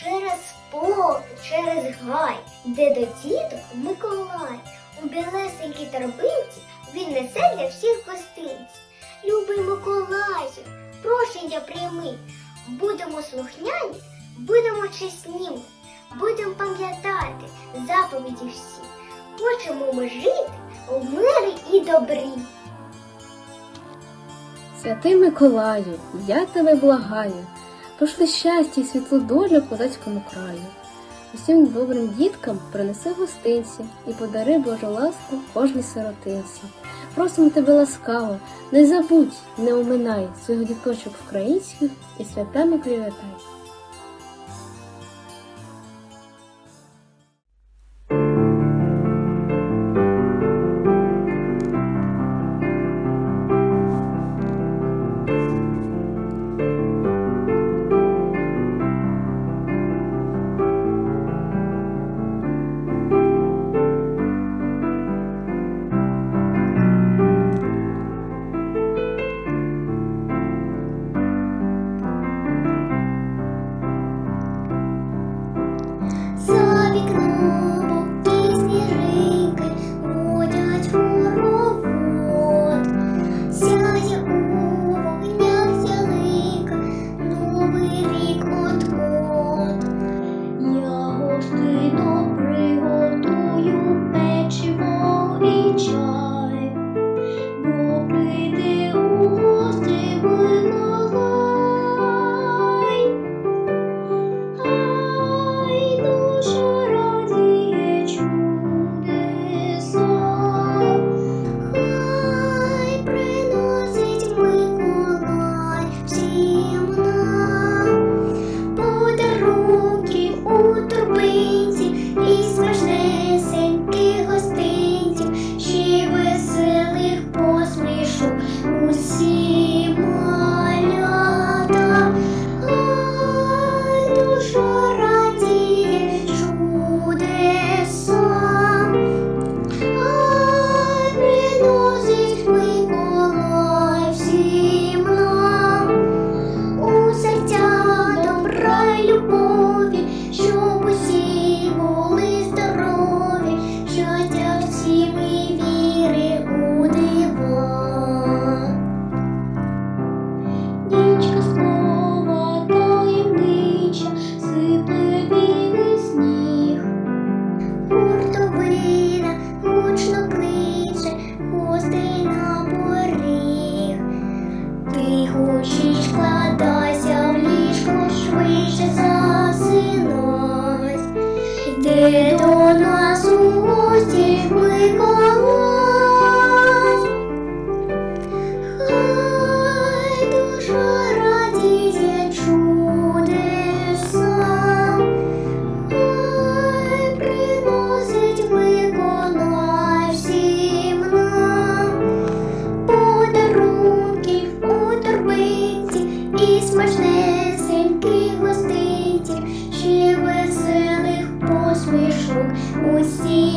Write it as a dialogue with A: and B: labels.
A: через поле, через гай, де до діток Миколай. У білесенькій торбинці він несе для всіх гостинці. Любий Миколаю, прошення прийми. Будемо слухняні, будемо чесні, будемо пам'ятати заповіді всі. Хочемо ми жити у мирі і добрі.
B: Святий Миколаю, я тебе благаю, пошли щастя і світлу долю козацькому краю. Усім добрим діткам принеси гостинці і подари Божу ласку кожній сиротинці. Просимо тебе ласкаво, не забудь, не оминай своїх діточок українських і святами привітай.
A: рук усі.